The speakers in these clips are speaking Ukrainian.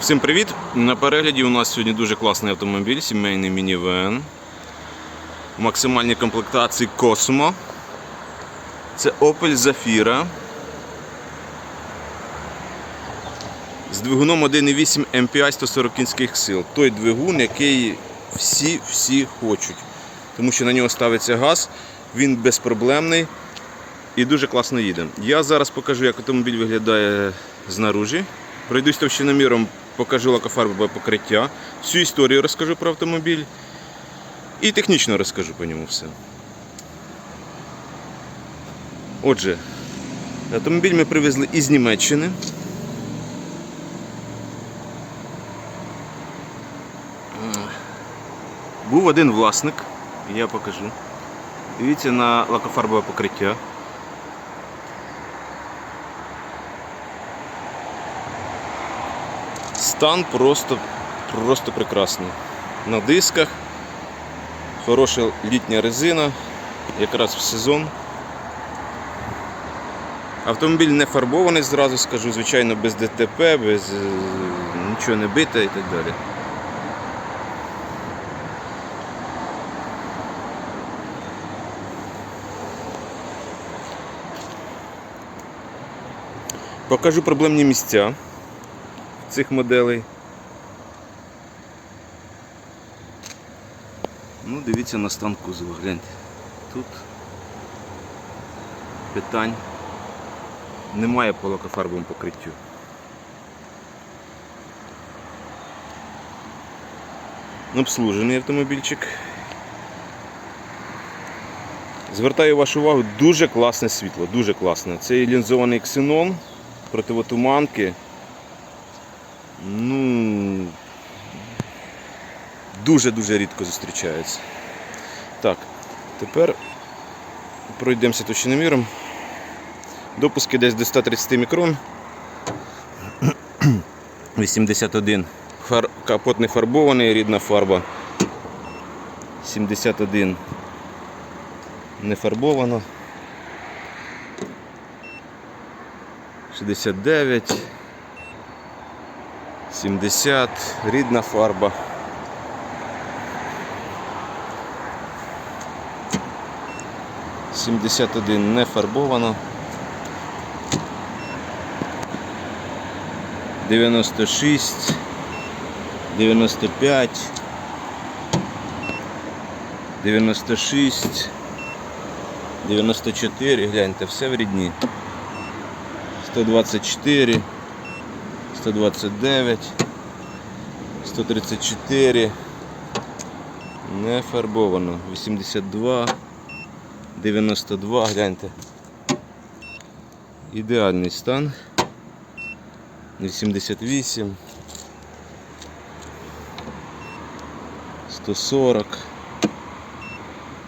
Всім привіт! На перегляді у нас сьогодні дуже класний автомобіль, сімейний мінівен. В максимальній комплектації Cosmo. Це Opel Zafira. З двигуном 1,8 MPI 140 кінських сил. Той двигун, який всі-всі хочуть. Тому що на нього ставиться газ, він безпроблемний і дуже класно їде. Я зараз покажу, як автомобіль виглядає знаружі. Пройдусь товщиноміром, покажу лакофарбове покриття. Всю історію розкажу про автомобіль. І технічно розкажу по ньому все. Отже, автомобіль ми привезли із Німеччини. Був один власник, я покажу. Дивіться на лакофарбове покриття. Стан просто, просто прекрасний. На дисках, хороша літня резина, якраз в сезон. Автомобіль не фарбований, зразу скажу, звичайно, без ДТП, без е, нічого не бите і так далі. Покажу проблемні місця цих моделей. Ну, дивіться на стан кузова, гляньте. Тут питань немає по лакофарбовому покриттю. Обслужений автомобільчик. Звертаю вашу увагу, дуже класне світло, дуже класне. Це лінзований ксенон, противотуманки. Ну дуже-дуже рідко зустрічається. Так, тепер пройдемося товщиноміром. Допуски десь до 130 мікрон. 81. Фар... Капот не фарбований, рідна фарба. 71 не фарбовано. 69. 70, рідна фарба. Сімдесят один не фарбовано. Дев'яносто шість, дев'яносто п'ять, дев'яносто шість, дев'яносто чотири, гляньте, все в рідні. Сто двадцять чотири. 129, 134, не фарбовано, 82, 92, гляньте. Ідеальний стан. 88, 140,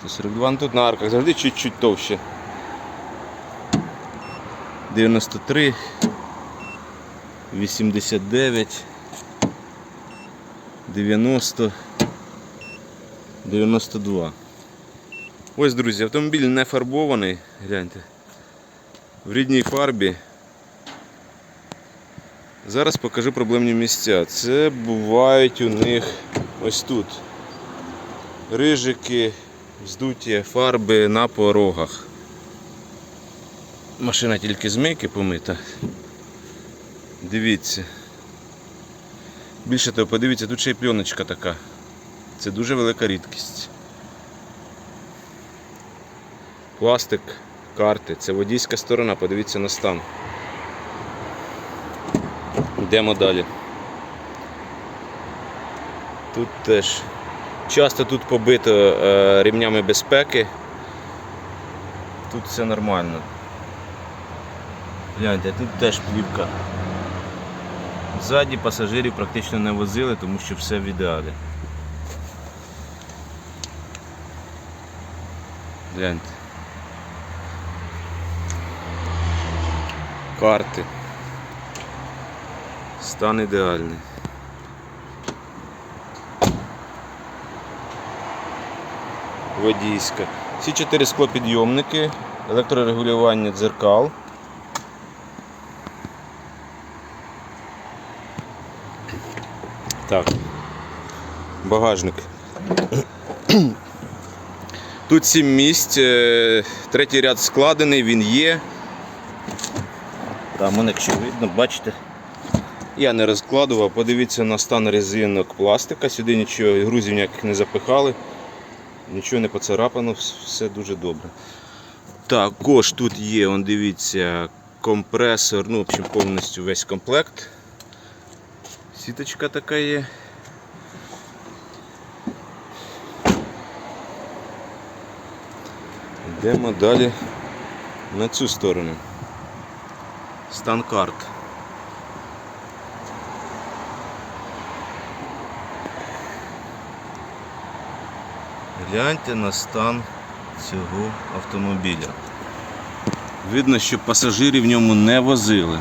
142, ну тут на арках завжди чуть-чуть товще. 93, 89, 90, 92. Ось, друзі, автомобіль не фарбований, гляньте. В рідній фарбі. Зараз покажу проблемні місця. Це бувають у них ось тут. Рижики, вздуті фарби на порогах. Машина тільки з мийки помита. Дивіться. Більше того, подивіться, тут ще й пленочка така. Це дуже велика рідкість. Пластик, карти, це водійська сторона, подивіться на стан. Йдемо далі. Тут теж часто тут побито е, рівнями безпеки. Тут все нормально. Гляньте, тут теж плівка. Ззаді пасажирів практично не возили, тому що все в ідеалі. Гляньте. Карти. Стан ідеальний. Водійська. Всі чотири склопідйомники, електрорегулювання дзеркал. Так. Багажник. Тут сім місць, е, третій ряд складений, він є. Там, он, якщо видно, бачите. Я не розкладував, подивіться на стан резинок пластика. Сюди нічого, грузів ніяких не запихали, нічого не поцарапано, все дуже добре. Також тут є, он, дивіться, компресор, ну, в общем, повністю весь комплект. Сіточка така є. Йдемо далі на цю сторону. Стан карт. Гляньте на стан цього автомобіля. Видно, що пасажирів в ньому не возили.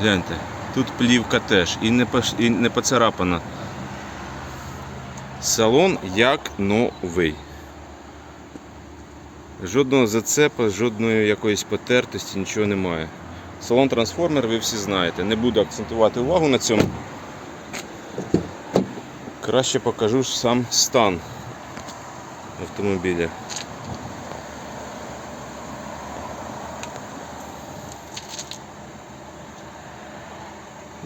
Гляньте, тут плівка теж і не, і не поцарапана. Салон як новий. Жодного зацепа, жодної якоїсь потертості, нічого немає. Салон трансформер, ви всі знаєте. Не буду акцентувати увагу на цьому. Краще покажу сам стан автомобіля.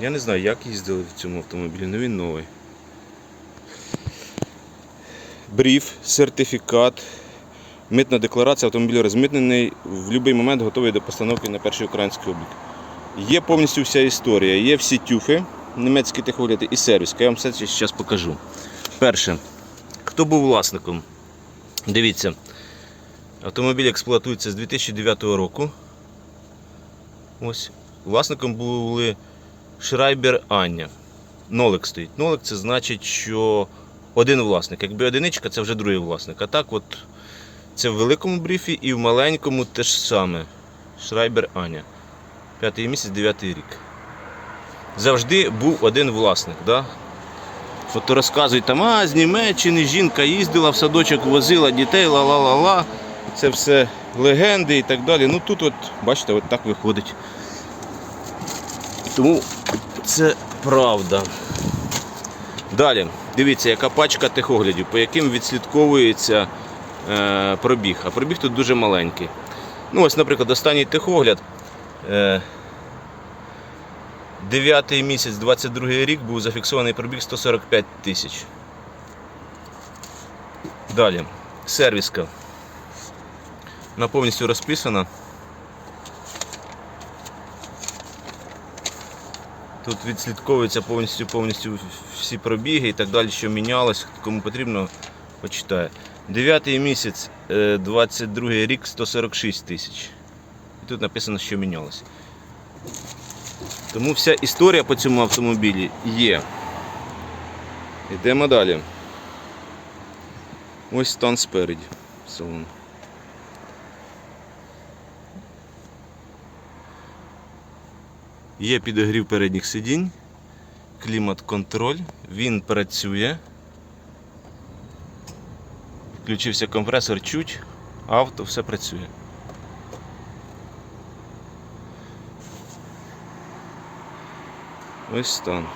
Я не знаю, як їздили в цьому автомобілі, але він новий. Бриф, сертифікат, митна декларація, автомобіль розмитнений, в будь-який момент готовий до постановки на перший український облік. Є повністю вся історія, є всі тюфи, німецькі техогляди і сервіс. Я вам все це зараз покажу. Перше, хто був власником? Дивіться, автомобіль експлуатується з 2009 року. Ось. Власником були Шрайбер Аня. Нолик стоїть. Нолик це значить, що один власник. Якби одиничка, це вже другий власник. А так, от це в великому брифі і в маленькому те ж саме. Шрайбер Аня. П'ятий місяць, дев'ятий рік. Завжди був один власник. Да? От розказують там, а з Німеччини жінка їздила в садочок, возила дітей, ла-ла-ла-ла. Це все легенди і так далі. Ну тут, от, бачите, от так виходить. Тому це правда. Далі, дивіться, яка пачка техоглядів, по яким відслідковується е, пробіг. А пробіг тут дуже маленький. Ну, ось, наприклад, останній техогляд. Е, 9 місяць, 22 рік був зафіксований пробіг 145 тисяч. Далі, сервіска. Вона повністю розписана. Тут відслідковуються повністю повністю всі пробіги і так далі, що мінялось. Кому потрібно, почитає. 9 місяць, е, 22 рік 146 тисяч. І тут написано, що мінялося. Тому вся історія по цьому автомобілі є. Йдемо далі. Ось стан спереді салону. Є підогрів передніх сидінь, клімат-контроль, він працює. Включився компресор чуть, авто, все працює. Ось стан.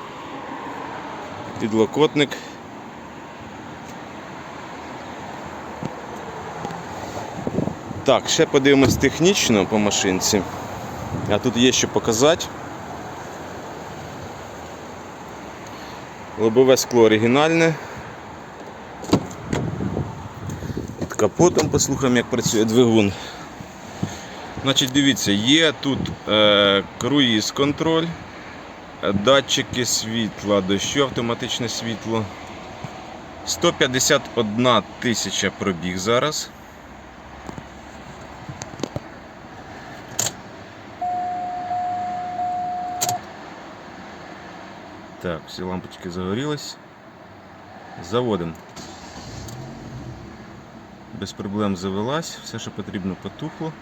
Підлокотник. Так, ще подивимось технічно по машинці. А тут є що показати. Лобове скло оригінальне. Під капотом послухаємо, як працює двигун. Значить, дивіться, є тут е, круїз контроль, датчики світла, дощу, автоматичне світло. 151 тисяча пробіг зараз. Так, всі лампочки загорілись. Заводимо. Без проблем завелась, все, що потрібно, потухло.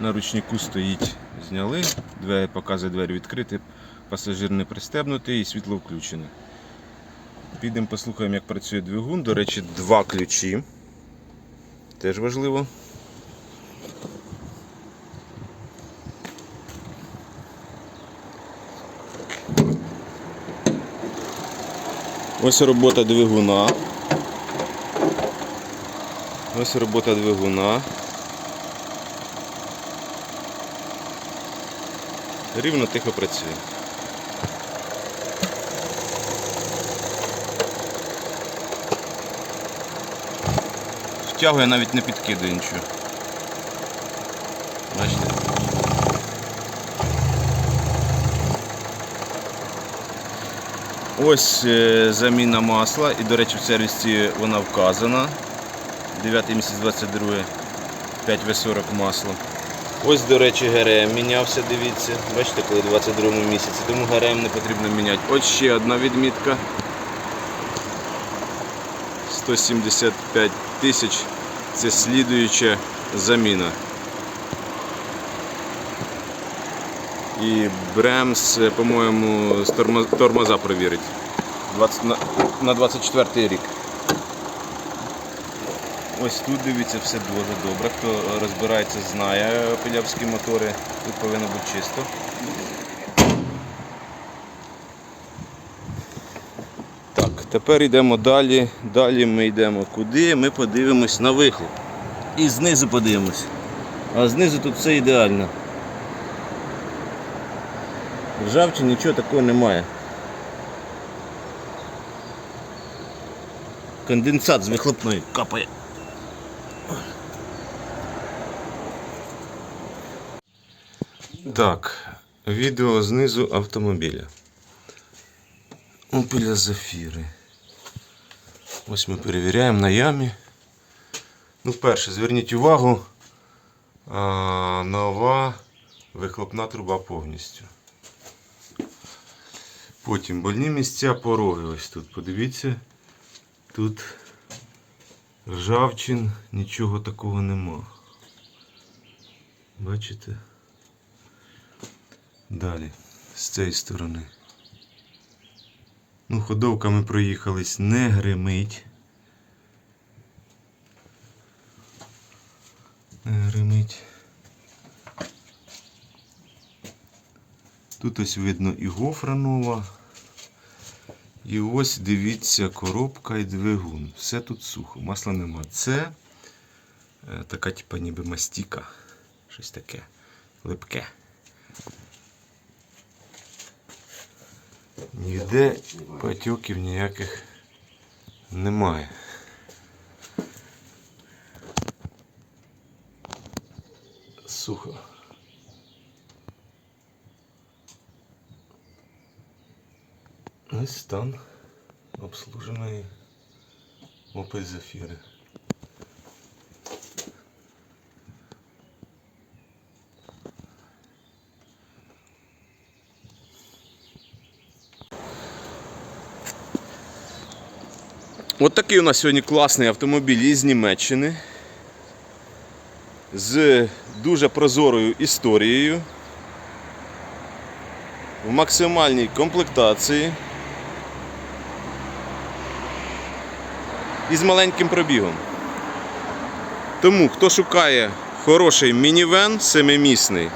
На ручнику стоїть, зняли, двері показує двері відкриті, пасажир не пристебнутий і світло включене. Підемо послухаємо, як працює двигун. До речі, два ключі. Теж важливо. Ось робота двигуна. Ось робота двигуна. Рівно тихо працює. Втягує навіть не підкидує нічого. Бачите? Ось е, заміна масла і, до речі, в сервісі вона вказана. 9 місяць 22, 5В40 масло. Ось, до речі, ГРМ мінявся, дивіться. Бачите, коли в 22 місяці, тому ГРМ не потрібно міняти. Ось ще одна відмітка. 175 тисяч це слідуюча заміна. І Бремс, по-моєму, тормоза провірить 20, на, на 24 рік. Ось тут дивіться все дуже добре. Хто розбирається, знає пилявські мотори. Тут повинно бути чисто. Так, тепер йдемо далі. Далі ми йдемо куди? Ми подивимось на вихлоп. І знизу подивимось. А знизу тут все ідеально. Ржавчин нічого такого немає. Конденсат з вихлопної капає. Так, відео знизу автомобіля. Опеля Зафіри. Ось ми перевіряємо на ямі. Ну, перше, зверніть увагу, а, нова вихлопна труба повністю. Потім больні місця пороги. Ось тут. Подивіться. Тут ржавчин, нічого такого нема. Бачите? Далі, з цієї сторони. Ну, ходовками проїхались, не гримить. Не гримить. Тут ось видно і гофра нова. І ось дивіться коробка і двигун. Все тут сухо, масла нема. Це е, така типа ніби мастіка. Щось таке липке. Ніде потьоків ніяких немає. Сухо. Ось стан обслуженої Opel Zafira. От такий у нас сьогодні класний автомобіль із Німеччини. З дуже прозорою історією. В максимальній комплектації. І з маленьким пробігом. Тому, хто шукає хороший мінівен семимісний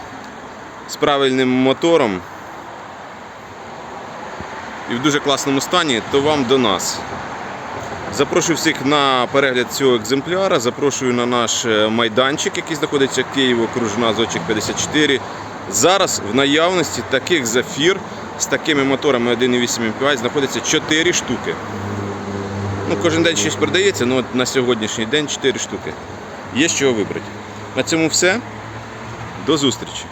з правильним мотором і в дуже класному стані, то вам до нас. Запрошую всіх на перегляд цього екземпляра. Запрошую на наш е, майданчик, який знаходиться в Києві, окружна Зочик 54. Зараз в наявності таких зафір з такими моторами 1,8 MPI знаходиться 4 штуки. Ну, кожен день щось продається, але на сьогоднішній день 4 штуки. Є чого вибрати. На цьому все. До зустрічі!